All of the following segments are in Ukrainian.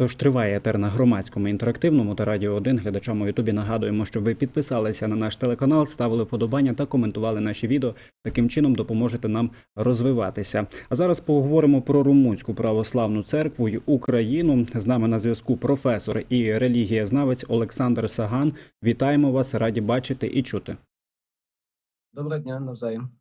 Тож триває етер на громадському інтерактивному та радіо 1. Глядачам у Ютубі нагадуємо, щоб ви підписалися на наш телеканал, ставили вподобання та коментували наші відео. Таким чином допоможете нам розвиватися. А зараз поговоримо про румунську православну церкву й Україну. З нами на зв'язку професор і релігієзнавець Олександр Саган. Вітаємо вас, раді бачити і чути. Доброго дня, навзаєм.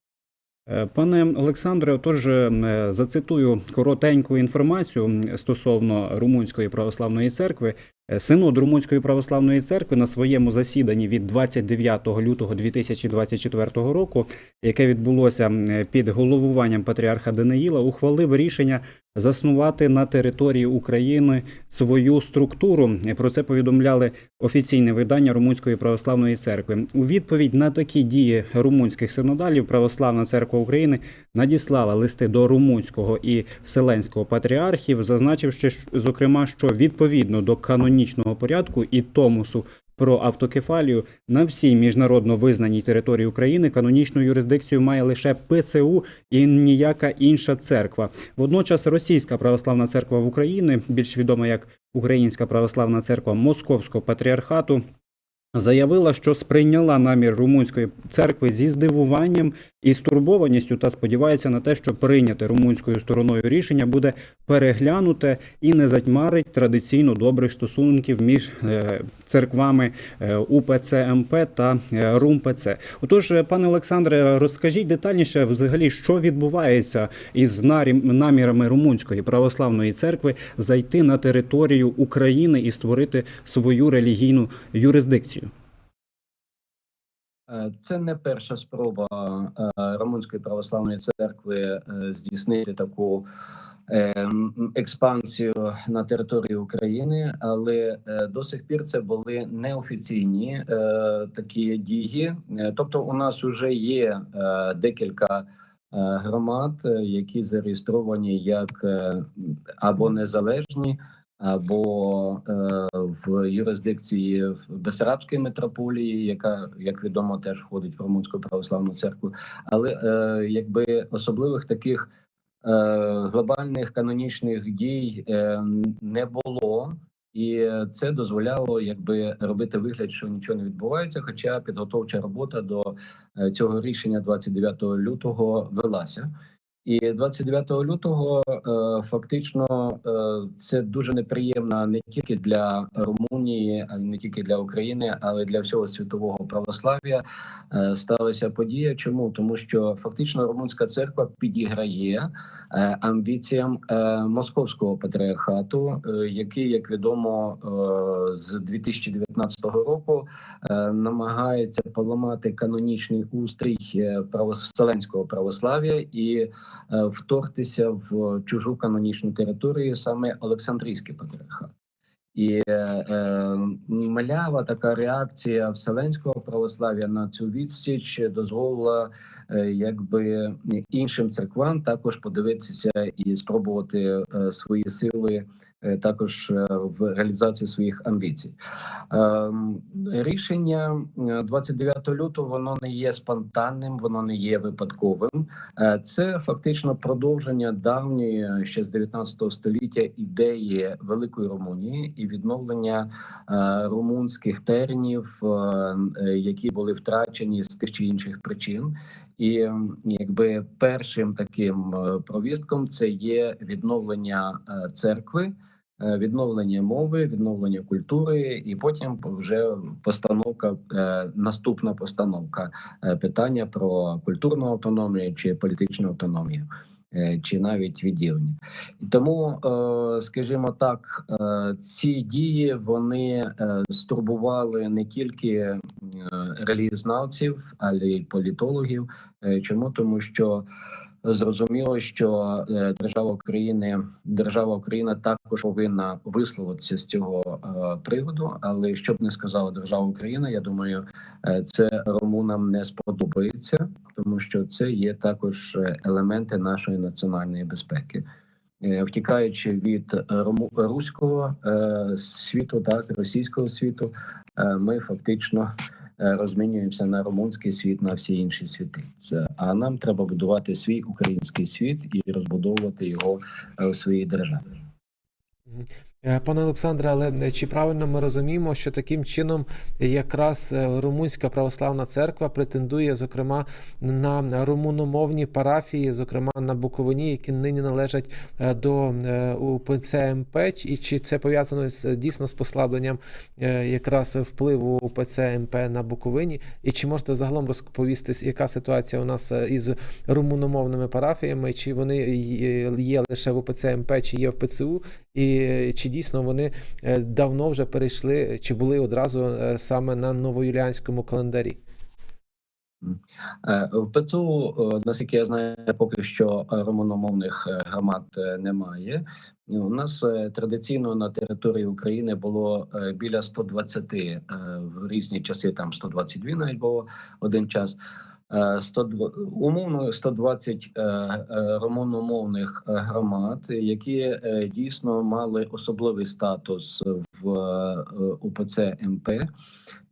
Пане Олександре, отож е, зацитую коротеньку інформацію стосовно Румунської православної церкви. Е, Синод Румунської православної церкви на своєму засіданні від 29 лютого 2024 року, яке відбулося під головуванням патріарха Даниїла, ухвалив рішення заснувати на території України свою структуру. Про це повідомляли офіційне видання Румунської православної церкви. У відповідь на такі дії румунських синодалів Православна церква України надіслала листи до румунського і вселенського патріархів, зазначивши, зокрема, що відповідно до канонічного порядку і томусу. Про автокефалію на всій міжнародно визнаній території України канонічну юрисдикцію має лише ПЦУ і ніяка інша церква. Водночас Російська православна церква в Україні, більш відома як Українська православна церква Московського патріархату, заявила, що сприйняла намір румунської церкви зі здивуванням і стурбованістю та сподівається на те, що прийняте румунською стороною рішення буде переглянуте і не затьмарить традиційно добрих стосунків між е, церквами е, УПЦ МП та е, РУМПЦ. Отож, пане Олександре, розкажіть детальніше взагалі, що відбувається із намірами румунської православної церкви зайти на територію України і створити свою релігійну юрисдикцію. Е, Це не перша спроба е, Румунської православної церкви е, здійснити таку експансію на території України, але до сих пір це були неофіційні такі дії. Тобто, у нас вже є декілька. Громад, які зареєстровані як або незалежні, або е, в юрисдикції в Бесарабської митрополії, яка, як відомо, теж входить в Румунську православну церкву, але е, якби особливих таких е, глобальних канонічних дій не було. І це дозволяло якби робити вигляд, що нічого не відбувається. Хоча підготовча робота до цього рішення 29 лютого велася. І 29 лютого е, фактично е, це дуже неприємно не тільки для Румунії, а не тільки для України, але для всього світового православ'я е, сталася подія. Чому тому, що фактично румунська церква підіграє амбіціям московського патріархату, який, як відомо, з 2019 року намагається поламати канонічний устрій правоселенського православ'я і вторгтися в чужу канонічну територію, саме Олександрійський патріархат. І е, е, млява така реакція вселенського православ'я на цю відсіч дозволила е, якби іншим церквам також подивитися і спробувати е, свої сили е, також е, в реалізації своїх амбіцій. Ем, Рішення е, 29 лютого воно не є спонтанним, воно не є випадковим. Е, Це фактично продовження давньої ще з 19 століття ідеї великої Румунії і відновлення е, румунських теренів, е, е, які були втрачені з тих чи інших причин. І якби першим таким е, провістком це є відновлення е, церкви. Е, Відновлення мови, відновлення культури, і потім вже постановка, е, наступна постановка е, питання про культурну автономію чи політичну автономію, чи навіть відділення. І тому, скажімо так, ці дії вони стурбували не тільки релігієзнавців, але й політологів. Чому тому, що Зрозуміло, що е, держава України, держава Україна також повинна висловитися з цього е, приводу. Але що б не сказала держава Україна, я думаю, е, це румунам не сподобається, тому що це є також елементи нашої національної безпеки. Втікаючи від руського світу, так російського світу, ми фактично розмінюємося на румунський світ, на всі інші світи. А нам треба будувати свій український світ і розбудовувати його у в своїй державі. Е, Пане Олександре, але е, чи правильно ми розуміємо, що таким чином якраз е, Румунська православна церква претендує, зокрема, на румуномовні парафії, зокрема на Буковині, які нині належать до УПЦ МП, і чи це пов'язано з дійсно з послабленням якраз впливу УПЦ МП на Буковині? І чи можете загалом розповісти, яка ситуація у нас із румуномовними парафіями, чи вони є лише в УПЦ МП, чи є в ПЦУ, і е, чи дійсно вони е, давно вже перейшли, чи були одразу е, саме на новоюліанському календарі? Е, В ПЦУ, наскільки я знаю, поки що румуномовних е, громад немає. У нас традиційно на території України було біля 120, е, в різні часи там 122 навіть було один час. Е, 102 умовно 120 е, е, румуномовних е, громад, які е, дійсно мали особливий статус в е, УПЦ МП.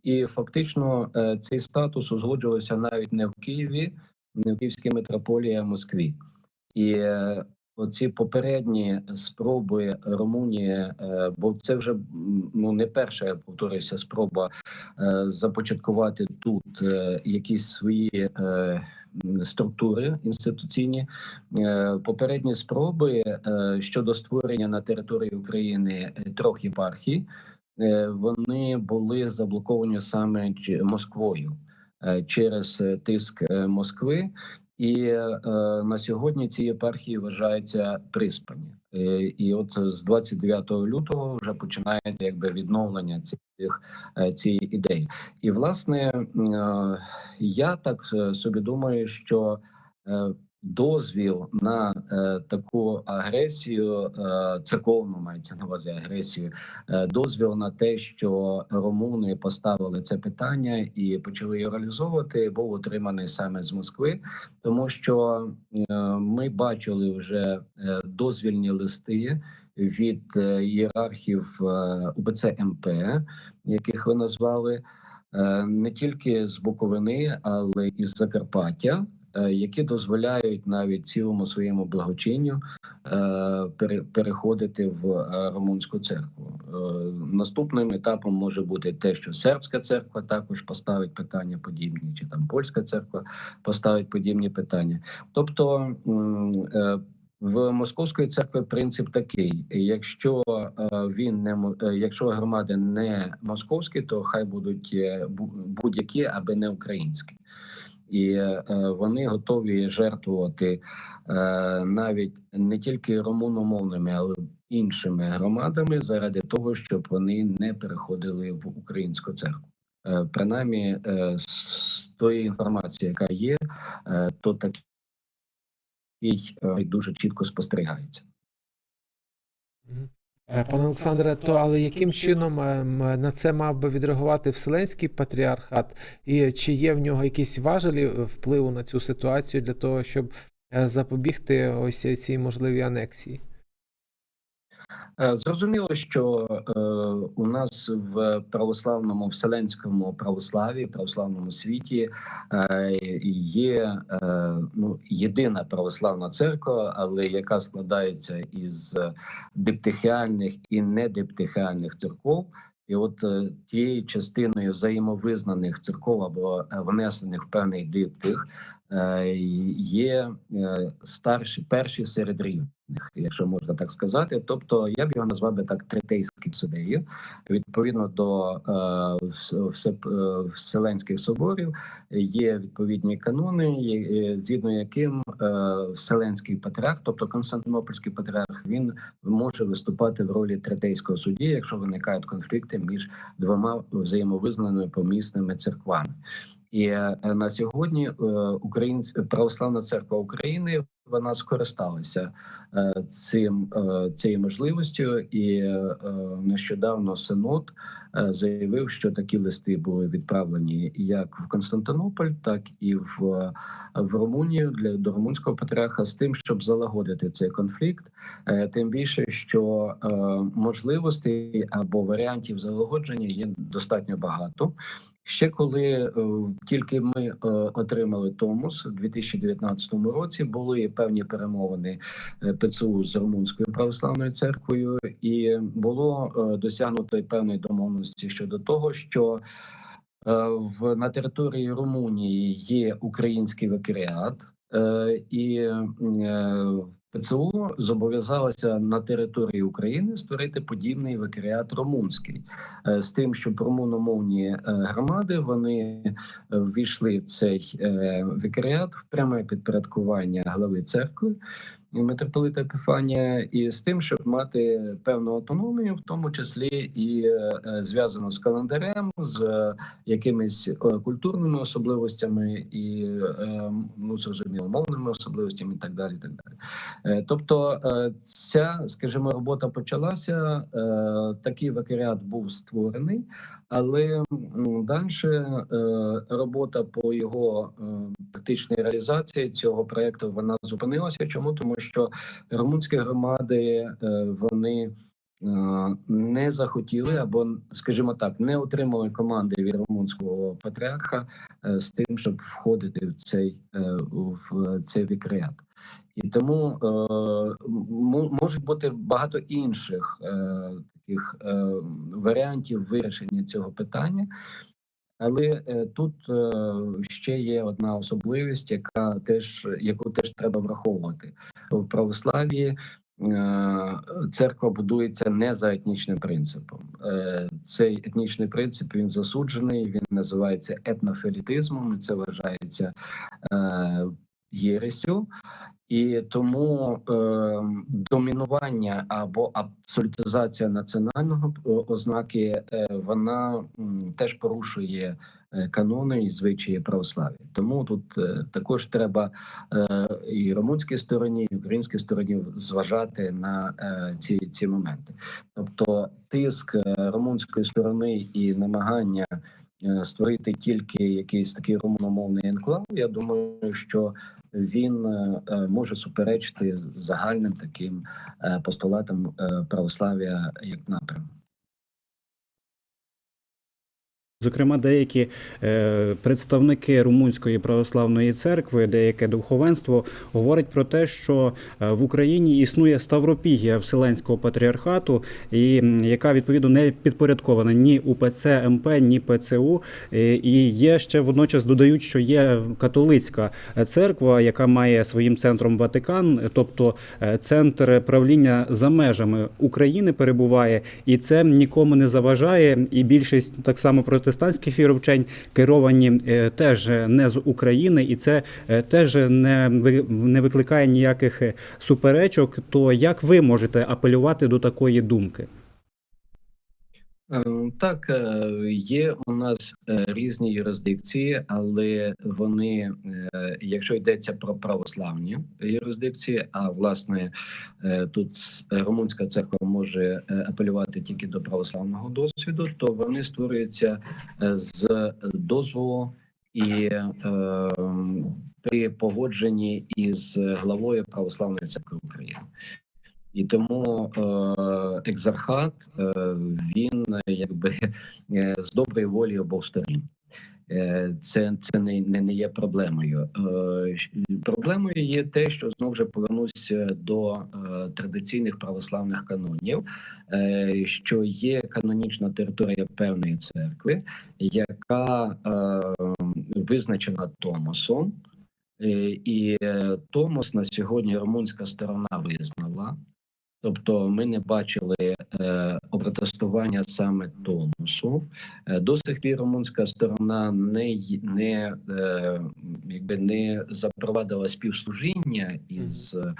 І фактично е, цей статус узгоджувався навіть не в Києві, не в Київській митрополії, а в Москві. І е, оці попередні спроби Румунії, е, бо це вже ну не перша, я спроба е, започаткувати тут е, якісь свої. Структури інституційні попередні спроби щодо створення на території України трьох єпархій вони були заблоковані саме Москвою через тиск Москви, і е, на сьогодні ці єпархії вважаються приспані. і, І от з 29 лютого вже починається якби відновлення цих е, цієї ідеї. І власне е, я так е, собі думаю, що е, дозвіл на е, таку агресію, е, церковну мається на увазі агресію, е, дозвіл на те, що румуни поставили це питання і почали його реалізовувати, був отриманий саме з Москви, тому що е, ми бачили вже е, дозвільні листи від е, ієрархів е, УПЦ МП, яких ви назвали. Не тільки з Буковини, але і з Закарпаття, які дозволяють навіть цілому своєму благочинню е, переходити в е, румунську церкву. Е, Наступним етапом може бути те, що сербська церква також поставить питання подібні, чи там польська церква поставить подібні питання. Тобто е, в московської церкви принцип такий: якщо е, він не е, якщо громади не московські, то хай будуть е, будь-які, аби не українські. І е, вони готові жертвувати е, навіть не тільки румуномовними, але іншими громадами заради того, щоб вони не переходили в українську церкву. Е, Принаймні, з тої інформації, яка є, то такий дуже чітко спостерігається. Е, Пане Олександре, то але яким чином ем, на це мав би відреагувати Вселенський патріархат, і чи є в нього якісь важелі е, впливу на цю ситуацію для того, щоб е, запобігти ось цій можливій анексії? Е, Зрозуміло, що е, у нас в православному вселенському православі, православному світі е, є ну, єдина православна церква, але яка складається із диптихіальних і недиптихіальних церков. І от тією частиною взаємовизнаних церков або внесених в певний диптих є старші перші серед рівних, якщо можна так сказати. Тобто я б його назвав би так третейським судею. Відповідно до е, е, вселенських соборів є відповідні канони, е, згідно яким е, вселенський патріарх, тобто Константинопольський патріарх, він може виступати в ролі третейського судді, якщо виникають конфлікти між двома взаємовизнаними помісними церквами. І е, на сьогодні Українсь... православна церква України вона скористалася цим е, цією можливістю, і е, нещодавно синод е, заявив, що такі листи були відправлені як в Константинополь, так і в, е, в Румунію для до румунського патріарха з тим, щоб залагодити цей конфлікт. Е, Тим більше, що е, можливостей або варіантів залагодження є достатньо багато. Ще коли е, тільки ми е, отримали Томос у 2019 році, були певні перемовини е, ПЦУ з Румунською православною церквою, і було е, досягнуто певної домовленості щодо того, що е, в на території Румунії є український викаріат, е, і ПЦУ зобов'язалася на території України створити подібний викаріат румунський. З тим, щоб румуномовні громади вони ввійшли в цей викаріат в пряме підпорядкування глави церкви митрополита Епіфанія, і з тим, щоб мати певну автономію, в тому числі і е, зв'язано з календарем, з е, якимись е, культурними особливостями і ну зрозуміло мовними особливостями, і так далі. Так далі. Тобто, ця, скажімо, робота почалася. Такий викаріат був створений, але далі робота по його практичній реалізації цього проекту вона зупинилася. Чому тому, румунські громади е, вони е, не захотіли або, скажімо так, не отримали команди від румунського патріарха е, з тим, щоб входити в цей в цей вікаріат. І тому е, м- можуть бути багато інших таких варіантів вирішення цього питання. Але е, тут е, ще є одна особливість, яка теж яку теж треба враховувати в православії. е, Церква будується не за етнічним принципом. Цей етнічний принцип він засуджений. Він називається етнофілітизмом. і Це вважається єресю. І тому е, домінування або абсолютизація національного е, ознаки е, вона м, теж порушує е, канони і звичаї православ'я. Тому тут е, також треба е, і румунській стороні, і українській стороні зважати на е, ці, ці моменти. Тобто, тиск е, румунської сторони і намагання. Створити тільки якийсь такий румуномовний енклав. Я думаю, що він е, е, може суперечити загальним таким е, постулатам православ'я як напряму. Зокрема, деякі е, представники Румунської православної церкви, деяке духовенство говорить про те, що е, в Україні існує Ставропігія Вселенського патріархату, і яка відповідно не підпорядкована ні УПЦ МП, ні ПЦУ. І є ще водночас додають, що є католицька церква, яка має своїм центром Ватикан, тобто е, центр правління за межами України перебуває, і це нікому не заважає. І більшість так само протестантських віровчень керовані е, теж не з України, і це е, теж не не викликає ніяких е, суперечок. То як ви можете апелювати до такої думки? Е, Так, е, є у нас е, різні юрисдикції, але вони, якщо йдеться про православні юрисдикції, а власне тут румунська церква може апелювати тільки до православного досвіду, то вони створюються з дозволу і при погодженні із главою православної церкви України. І тому е, екзархат е, він якби е, з доброї волі обох сторін. Це, це не, не, не є проблемою. Проблемою є те, що знову ж повернуся до традиційних православних канонів, що є канонічна територія певної церкви, яка визначена Томосом, і Томос на сьогодні румунська сторона визнала. Тобто ми не бачили е, опротестування саме Томосу. Е, до сих пір румунська сторона не, не, е, якби не запровадила співслужіння із е,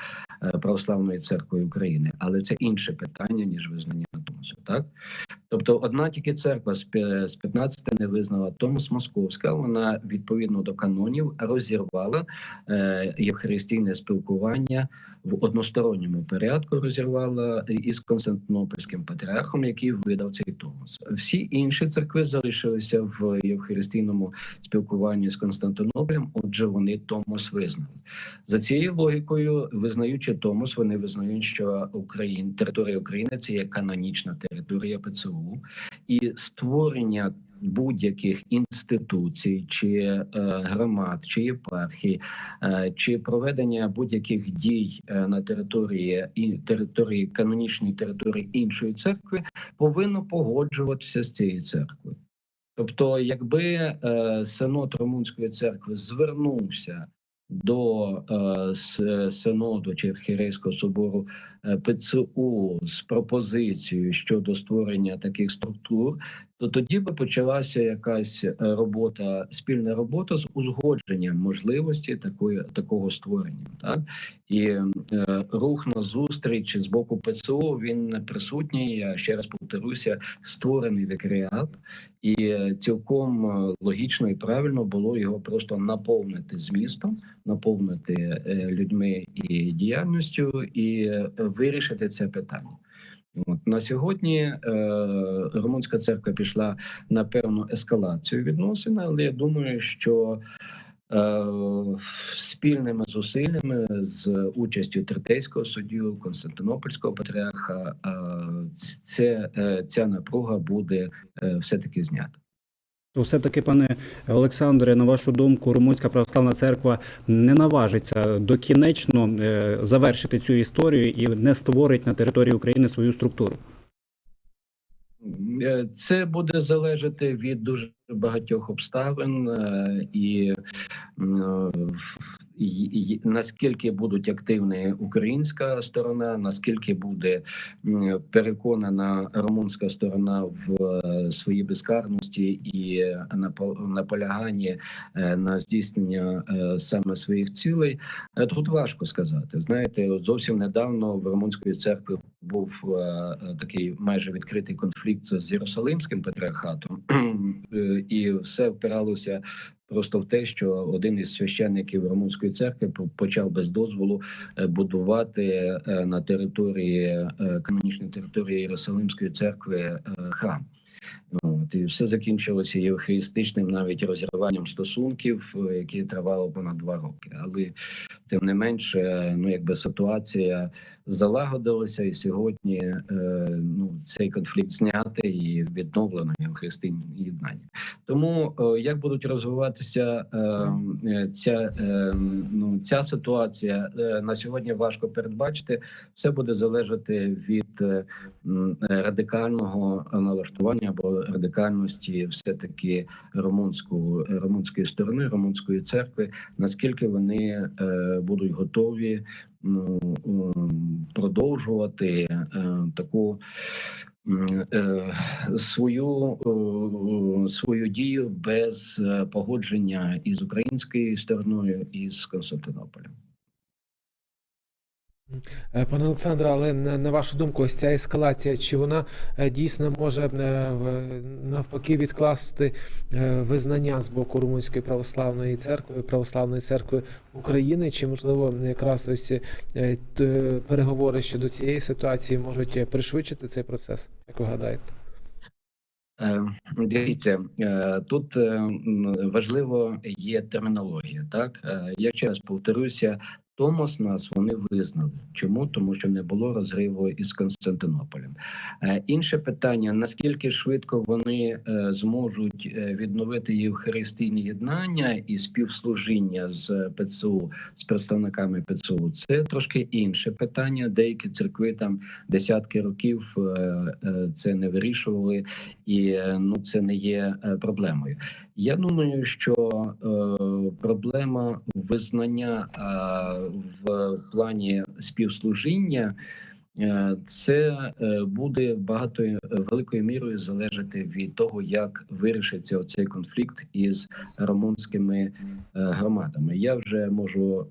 Православною церквою України, але це інше питання, ніж визнання Томосу. Так? Тобто, одна тільки церква з пе- з 15 не визнала Томос Московська. Вона відповідно до канонів розірвала е, євхаристійне спілкування в односторонньому порядку. Розірвала із Константинопольським патріархом, який видав цей Томос. Всі інші церкви залишилися в євхаристійному спілкуванні з Константинополем. Отже, вони Томос визнали. За цією логікою, визнаючи Томос, вони визнають, що Україн, територія України це є канонічна територія ПЦУ, і створення будь-яких інституцій, чи е, громад, чи єпархій, е, чи проведення будь-яких дій е, на території і території канонічної території іншої церкви повинно погоджуватися з цією церквою. Тобто, якби синод Румунської церкви звернувся до синоду чи архієрейського собору ПЦУ з пропозицією щодо створення таких структур, то тоді би почалася якась е, робота, спільна робота з узгодженням можливості такої такого створення. Так і е, рух на зустріч з боку ПЦУ він присутній. Я ще раз повторюся, створений вікаріат, і е, цілком е, логічно і правильно було його просто наповнити змістом, наповнити е, людьми і діяльністю, і е, вирішити це питання. От на сьогодні е, румунська церква пішла на певну ескалацію відносин, але я думаю, що е, спільними зусиллями з участю третейського суддю, Константинопольського патріарха, е, це, е, ця напруга буде е, все таки знята. То все-таки, пане Олександре, на вашу думку, Румунська православна церква не наважиться докінечно е, завершити цю історію і не створить на території України свою структуру. Е, Це буде залежати від дуже багатьох обставин е, і- наскільки будуть активні українська сторона, наскільки буде переконана румунська сторона в е, своїй безкарності і напо- наполяганні е, на здійснення е, саме своїх цілей. Тут важко сказати. Знаєте, зовсім недавно в румунської церкви був такий майже відкритий конфлікт з Єрусалимським патріархатом, і все впиралося просто в те, що один із священників румунської церкви по- почав без дозволу е, будувати е, на території е, канонічної території Єрусалимської церкви храм. От, і все закінчилося євхаристичним навіть розірванням стосунків, е, які тривало понад два роки. Але тим не менше, ну якби ситуація залагодилася, і сьогодні е, ну цей конфлікт знятий і відновлено євхаристичне єднання. Тому е, як будуть розвиватися е, е, ця, е, ну, ця ситуація е, на сьогодні важко передбачити. Все буде залежати від е, е, радикального налаштування або радикальності, все таки румунську румунської сторони, румунської церкви, наскільки вони е, будуть готові ну, продовжувати таку. Свою свою дію без погодження із українською стороною і з Константинополем. Е, Пане Олександре, але на вашу думку, ось ця ескалація, чи вона е, дійсно може е, навпаки відкласти визнання з боку Румунської православної церкви, православної церкви України, чи можливо якраз ось переговори щодо цієї ситуації можуть пришвидшити цей процес, як ви гадаєте? Дивіться, тут важливо є термінологія. Так я ще раз повторюся, Томос нас вони визнали. Чому? Тому що не було розриву із Константинополем. Е, Інше питання: наскільки швидко вони е, зможуть е, відновити євхаристійні єднання і співслужіння з ПЦУ з представниками ПЦУ, це трошки інше питання. Деякі церкви там десятки років це не вирішували, і ну це не є е, проблемою. Я думаю, що е, проблема визнання е, в плані співслужіння. е, Це е, буде багатою великою мірою залежати від того, як вирішиться оцей конфлікт із румунськими громадами. Я вже можу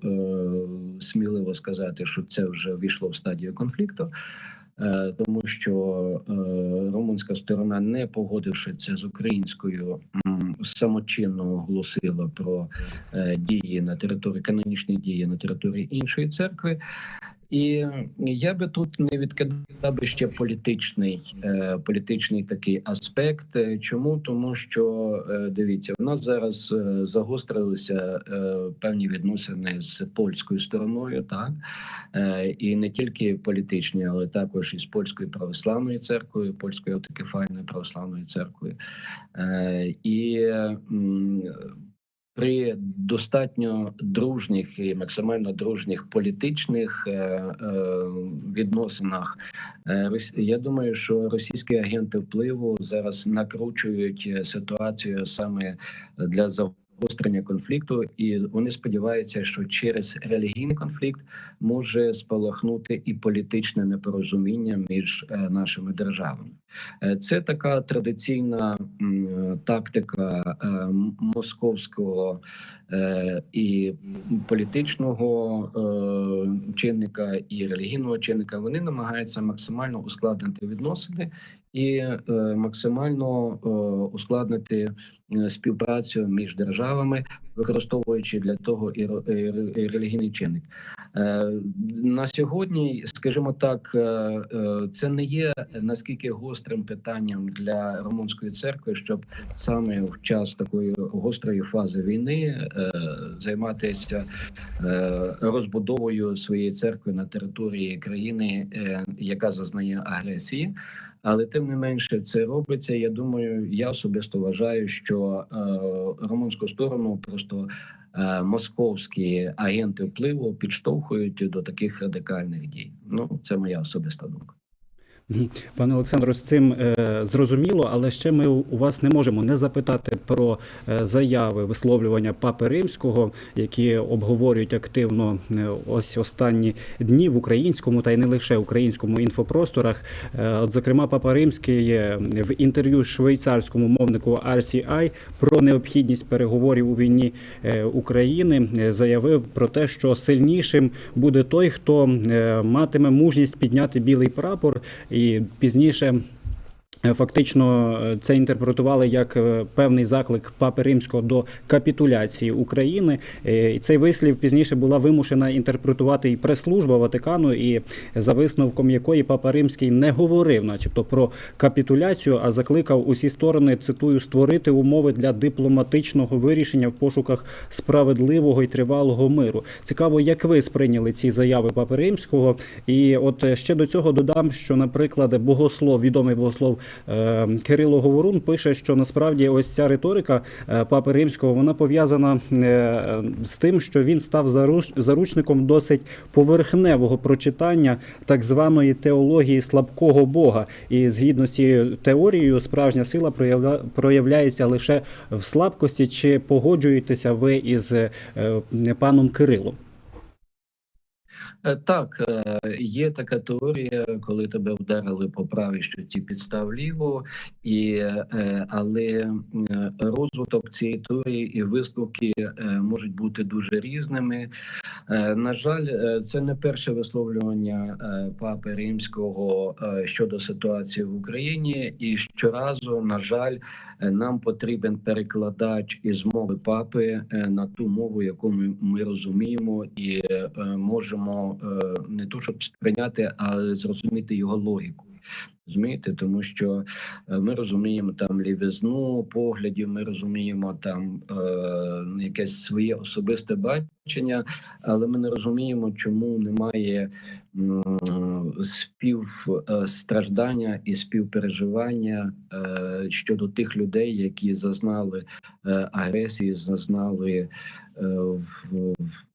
сміливо сказати, що це вже війшло в стадію конфлікту. Е, тому що е, румунська сторона, не погодившися з українською, самочинно оголосила про е, дії на території канонічні дії на території іншої церкви. І я би тут не відкидав би ще політичний, е, політичний такий аспект. Е, Чому? Тому що е, дивіться, у нас зараз загострилися певні відносини з польською стороною, так і не тільки політичні, але також і з польською православною церквою, польською автокефальною православною церквою. І при достатньо дружніх і максимально дружніх політичних е, е, відносинах, е, я думаю, що російські агенти впливу зараз накручують ситуацію саме для загострення конфлікту, і вони сподіваються, що через релігійний конфлікт може спалахнути і політичне непорозуміння між е, нашими державами. Е, Це така традиційна тактика е, московського і політичного чинника і релігійного чинника. Вони намагаються максимально ускладнити відносини і е, максимально е, ускладнити е, співпрацю між державами, використовуючи для того і релігійний чинник. На сьогодні, скажімо так, це не є наскільки гострим питанням для румунської церкви, щоб саме в час такої гострої фази війни займатися розбудовою своєї церкви на території країни, яка зазнає агресії. Але тим не менше це робиться. Я думаю, я особисто вважаю, що е, румунську сторону просто е, московські агенти впливу підштовхують до таких радикальних дій. Ну це моя особиста думка. Пане Олександро, з цим е, зрозуміло, але ще ми у вас не можемо не запитати про е, заяви висловлювання Папи Римського, які обговорюють активно е, ось останні дні в українському та й не лише українському інфопросторах. Е, от, зокрема, Папа Римський в інтерв'ю швейцарському мовнику RCI про необхідність переговорів у війні е, України е, заявив про те, що сильнішим буде той, хто е, матиме мужність підняти білий прапор, і пізніше. Е, Фактично е, це інтерпретували як е, певний заклик Папи Римського до капітуляції України. І цей вислів пізніше була вимушена інтерпретувати і прес-служба Ватикану, і за висновком якої Папа Римський не говорив, начебто, про капітуляцію, а закликав усі сторони цитую створити умови для дипломатичного вирішення в пошуках справедливого і тривалого миру. Цікаво, як ви сприйняли ці заяви Папи Римського. І от ще до цього додам, що, наприклад, богослов, відомий богослов Кирило Говорун пише, що насправді ось ця риторика е, Папи Римського вона пов'язана е, з тим, що він став заруч- заручником досить поверхневого прочитання так званої теології слабкого Бога. І згідно з цією теорією, справжня сила проявля- проявляється лише в слабкості. Чи погоджуєтеся ви із е, паном Кирилом? Е, Так, е, є така теорія, коли тебе вдарили по правій щоці підстав ліво, і, е, але розвиток цієї теорії і висновки можуть бути дуже різними. На жаль, це не перше висловлювання папи римського щодо ситуації в Україні, і щоразу, на жаль, нам потрібен перекладач із мови папи на ту мову, яку ми, розуміємо, і можемо е, не то щоб сприйняти, але зрозуміти його логіку. Розумієте, тому що е, ми розуміємо там лівизну поглядів, ми розуміємо там е, якесь своє особисте бачення, але ми не розуміємо, чому немає м, співстраждання і співпереживання е, щодо тих людей, які зазнали е, агресії, зазнали е, в, в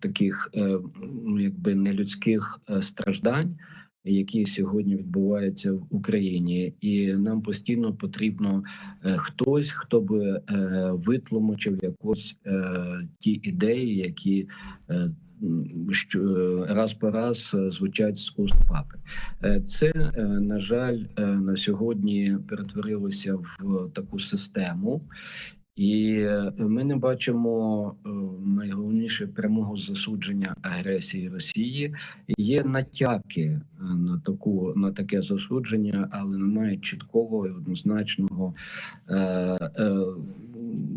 таких е, ну, якби нелюдських е, страждань. Які сьогодні відбуваються в Україні, і нам постійно потрібно е, хтось, хто би витлумачив якось ті ідеї, які що раз по раз звучать з уст папи. Це на жаль на сьогодні перетворилося в таку систему. І е, ми не бачимо е, найголовніше прямого засудження агресії Росії. Є натяки е, на таку на таке засудження, але немає чіткого і однозначного е, е,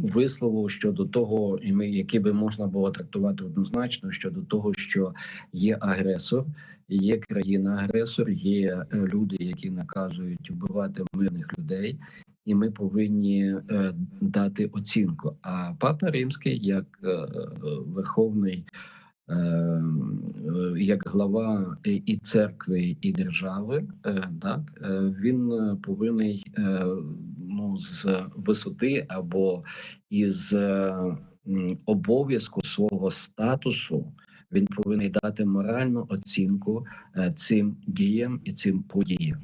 вислову щодо того, і ми які би можна було трактувати однозначно щодо того, що є агресор, є країна-агресор, є люди, які наказують вбивати мирних людей, і ми повинні е, дати оцінку. А папа Римський, як е, верховний. е, Як глава і- церкви, і держави, так він повинен ну, з висоти або із обов'язку свого статусу він повинен дати моральну оцінку цим діям і цим подіям.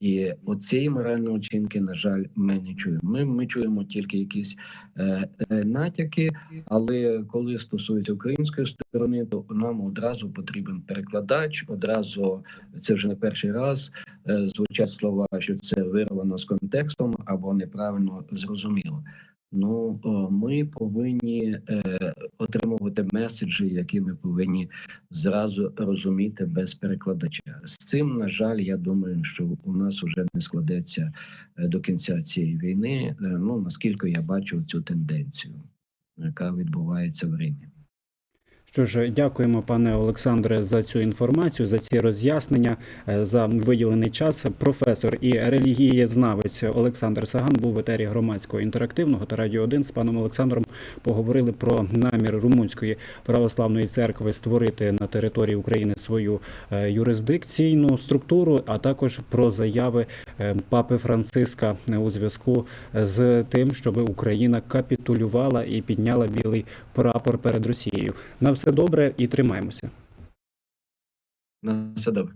І оцієї моральної оцінки, на жаль, ми не чуємо. Ми, ми чуємо тільки якісь е, е, натяки, але коли стосується української сторони, то нам одразу потрібен перекладач. Одразу це вже не перший раз е, звучать слова, що це вирвано з контекстом або неправильно зрозуміло. Ну ми повинні е, отримувати меседжі, які ми повинні зразу розуміти без перекладача. З цим, на жаль, я думаю, що у нас вже не складеться е, до кінця цієї війни. е, Ну наскільки я бачу цю тенденцію, яка відбувається в Римі. Що ж, дякуємо, пане Олександре, за цю інформацію, за ці роз'яснення, е, за виділений час. Професор і релігієзнавець Олександр Саган був в етері громадського інтерактивного та радіо 1 з паном Олександром. Поговорили про намір румунської православної церкви створити на території України свою е, юрисдикційну структуру, а також про заяви е, папи Франциска у зв'язку з тим, щоб Україна капітулювала і підняла білий прапор перед Росією. На все добре і тримаємося. На все добре.